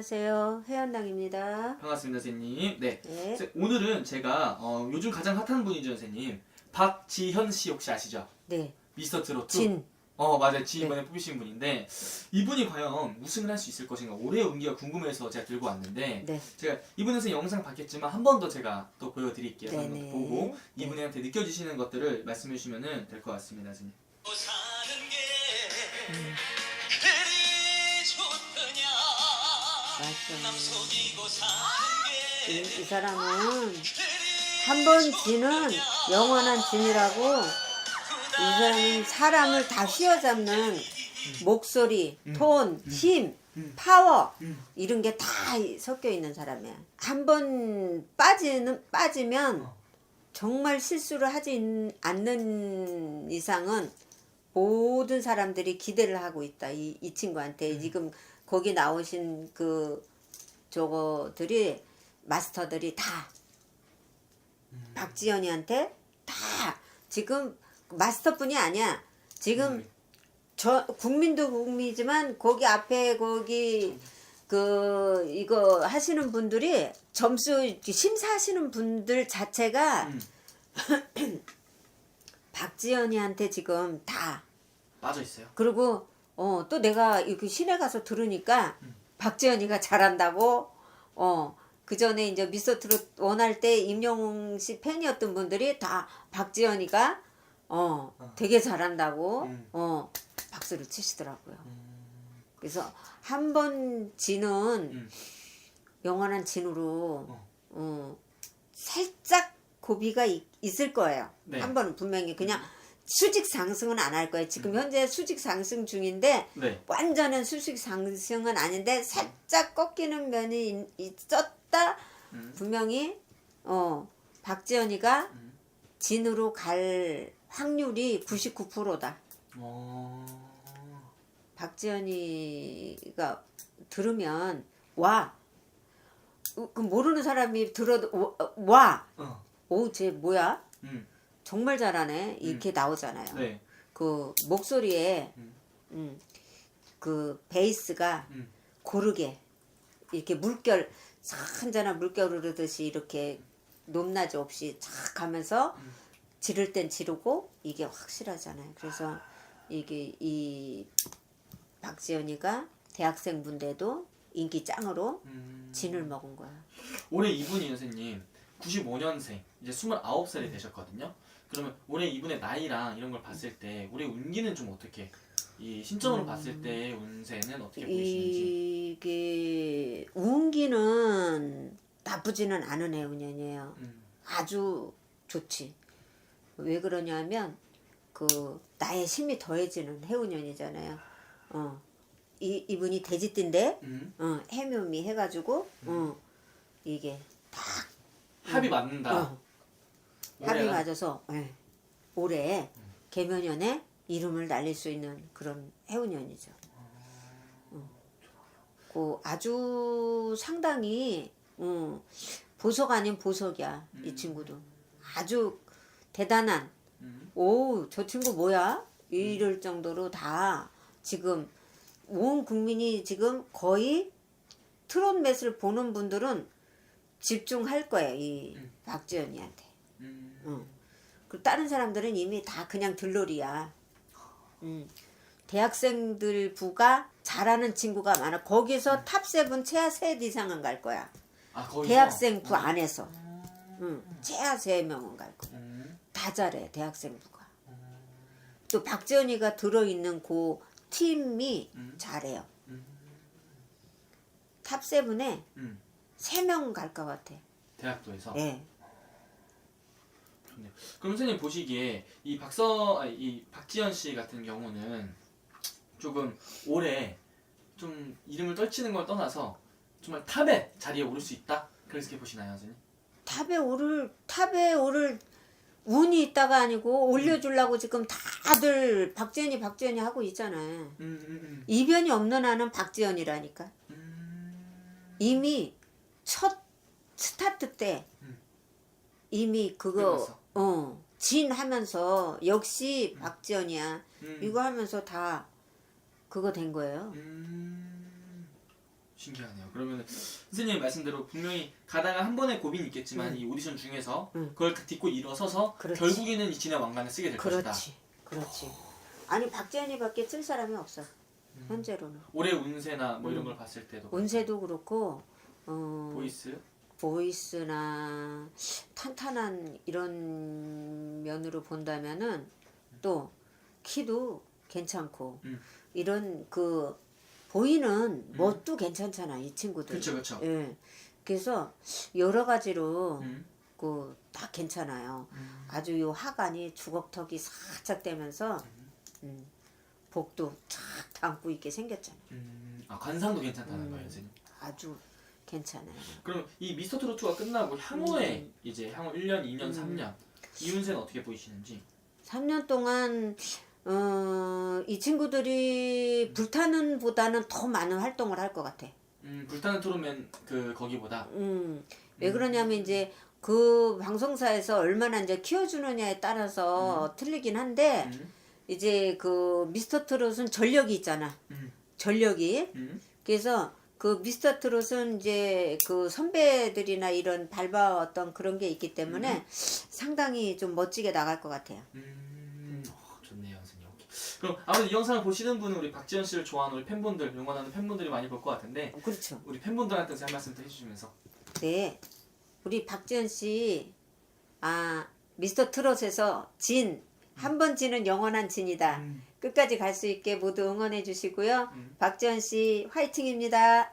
안녕하세요. 회원당입니다. 반갑습니다, 선생님. 네. 네. 세- 오늘은 제가 어, 요즘 가장 핫한 분이죠, 선생님. 박지현 씨 혹시 아시죠? 네. 미스터 트로트. 진. 어, 맞아요. 지 이번에 뽑히신 분인데 이분이 과연 우승을 할 수 있을 것인가 올해의 운기가 궁금해서 제가 들고 왔는데 네. 제가 이분에서 영상 봤겠지만 한 번 더 제가 또 보여드릴게요. 네네. 한번 보고 네. 이분한테 느껴지시는 것들을 말씀해 주시면 될 것 같습니다, 선생님. 이, 게이 사람은 한번 지는 영원한 진이라고 이 사람은 사람을 다 휘어잡는 목소리, 음. 톤, 힘, 음. 파워 음. 이런 게 다 섞여 있는 사람이야. 한 번 빠지는 빠지면 어. 정말 실수를 하지 않는 이상은 모든 사람들이 기대를 하고 있다. 이, 이 친구한테 음. 지금 거기 나오신 그 저거들이 마스터들이 다 음. 박지연이한테 다 지금 마스터뿐이 아니야. 지금 음. 저 국민도 국민이지만 거기 앞에 거기 그 이거 하시는 분들이 점수 심사하시는 분들 자체가 음. 박지연이한테 지금 다 빠져 있어요. 그리고 어 또 내가 이렇게 시내 가서 들으니까 음. 박지연이가 잘한다고 어 그 전에 이제 미스터트롯 원할 때 임영웅 씨 팬이었던 분들이 다 박지연이가 어 어. 되게 잘한다고 음. 어 박수를 치시더라고요. 음. 그래서 한번 지는 음. 영원한 진으로 어. 어, 살짝 고비가 있, 있을 거예요. 네. 한 번은 분명히 그냥 수직 상승은 안 할 거예요. 지금 현재 수직 상승 중인데 네. 완전한 수직 상승은 아닌데 살짝 꺾이는 면이 있- 있었다. 음. 분명히 어 박지연이가 음. 진으로 갈 확률이 99%다. 어. 박지연이가 들으면 와. 어, 그 모르는 사람이 들어도 어, 와. 어. 오, 쟤 뭐야? 음. 정말 잘하네. 이렇게 나오잖아요. 네. 그 목소리에 음. 음, 그 베이스가 음. 고르게 이렇게 물결 산전한 물결 흐르듯이 이렇게 높낮이 없이 착 가면서 음. 지를 땐 지르고 이게 확실하잖아요. 그래서 이게 이 박지연이가 대학생 분대도 인기 짱으로 음. 진을 먹은 거야. 올해 이분이 선생님 95년생 이제 29살이 되셨거든요. 그러면 올해 이분의 나이랑 이런 걸 봤을 때 올해 운기는 좀 어떻게 이 신점으로 음. 봤을 때 운세는 어떻게 보이시는지. 이게 운기는 나쁘지는 않은 해운년이에요. 음. 아주 좋지. 왜 그러냐면 그 나의 힘이 더해지는 해운년이잖아요. 어. 이 이분이 돼지띠인데 음. 어, 해묘미 해가지고 어, 이게 합이 맞는다. 어, 합이 올해가. 맞아서 예, 올해 개묘년에 이름을 날릴 수 있는 그런 해운년이죠. 어. 그 아주 상당히 어, 보석 아닌 보석이야 이 음. 친구도 아주 대단한 음. 오 저 친구 뭐야 이럴 정도로 다 지금 온 국민이 지금 거의 트롯 맷을 보는 분들은 집중할 거예요 이 음. 박지연이한테. 음. 응. 그 다른 사람들은 이미 다 그냥 들러리야. 음. 대학생들 부가 잘하는 친구가 많아. 거기서 탑 세븐 최하 셋 이상은 갈 거야. 아 거기서. 대학생 부 어. 안에서. 응. 최하 세 명은 갈 거야. 음. 다 잘해 대학생 부가. 또 박지연이가 들어있는 그 팀이 음. 잘해요. 음. 탑 세븐에 음. 세명 갈 것 같아. 대학도에서. 예. 좋네요. 그럼 선생님 보시기에 이 박서 아니, 이 박지현 씨 같은 경우는 조금 올해 좀 이름을 떨치는 걸 떠나서 정말 탑의 자리에 오를 수 있다. 그렇게 보시나요, 선생님? 탑에 오를 탑에 오를 운이 있다가 아니고 올려주려고 지금 다들 박지연이 박지연이 하고 있잖아요. 음, 음, 이변이 없는 한은 박지연이라니까. 음. 음. 이미 첫 스타트 때 음. 이미 그거 끝났어. 어 진 하면서 역시 박지연이야. 음. 이거 하면서 다 그거 된 거예요. 음. 신기하네요. 그러면 선생님 말씀대로 분명히 가다가 한 번의 고민이 있겠지만 음. 이 오디션 중에서 음. 그걸 딛고 일어서서 그렇지. 결국에는 이 진의 왕관을 쓰게 될 것이다. 그렇지. 그렇지. 아니 박지현이밖에 쓸 사람이 없어. 음. 현재로는. 올해 운세나 뭐 이런 음. 걸 봤을 때도 운세도 그렇고 어, 보이스 보이스나 탄탄한 이런 면으로 본다면은 또 키도 괜찮고 음. 이런 그 보이는 멋도 괜찮잖아 이 친구들. 그렇죠, 그렇죠. 예. 그래서 여러 가지로 음. 그다 괜찮아요. 음. 아주 요 하관이 주걱턱이 살짝 되면서 음, 복도 착 담고 있게 생겼잖아요. 음. 아 관상도 괜찮다는 음. 거예요, 선생님. 아주 괜찮아요. 그럼 이 미스터 트로트가 끝나고 향후에 음. 이제 향후 1년, 2년, 3년 이 운세는 어떻게 보이시는지? 3년 동안 어, 이 친구들이 불타는 보다는 더 많은 활동을 할 것 같아. 음, 불타는 트롯맨 그 거기보다 음, 왜 그러냐면 이제 그 방송사에서 얼마나 이제 키워주느냐에 따라서 틀리긴 한데 음. 이제 그 미스터 트롯은 전력이 있잖아. 음. 전력이. 음. 그래서 그 미스터 트롯은 이제 그 선배들이나 이런 밟아왔던 그런 게 있기 때문에 상당히 좀 멋지게 나갈 것 같아요. 음, 어, 좋네요, 선생님. 오케이. 그럼 아무래도 이 영상을 보시는 분은 우리 박지현 씨를 좋아하는 우리 팬분들, 응원하는 팬분들이 많이 볼 것 같은데 그렇죠. 우리 팬분들한테 한 말씀 더 해주시면서 네. 우리 박지현 씨, 아, 미스터 트롯에서 진, 한번 진은 영원한 진이다. 끝까지 갈 수 있게 모두 응원해 주시고요. 음. 박지현 씨, 화이팅입니다.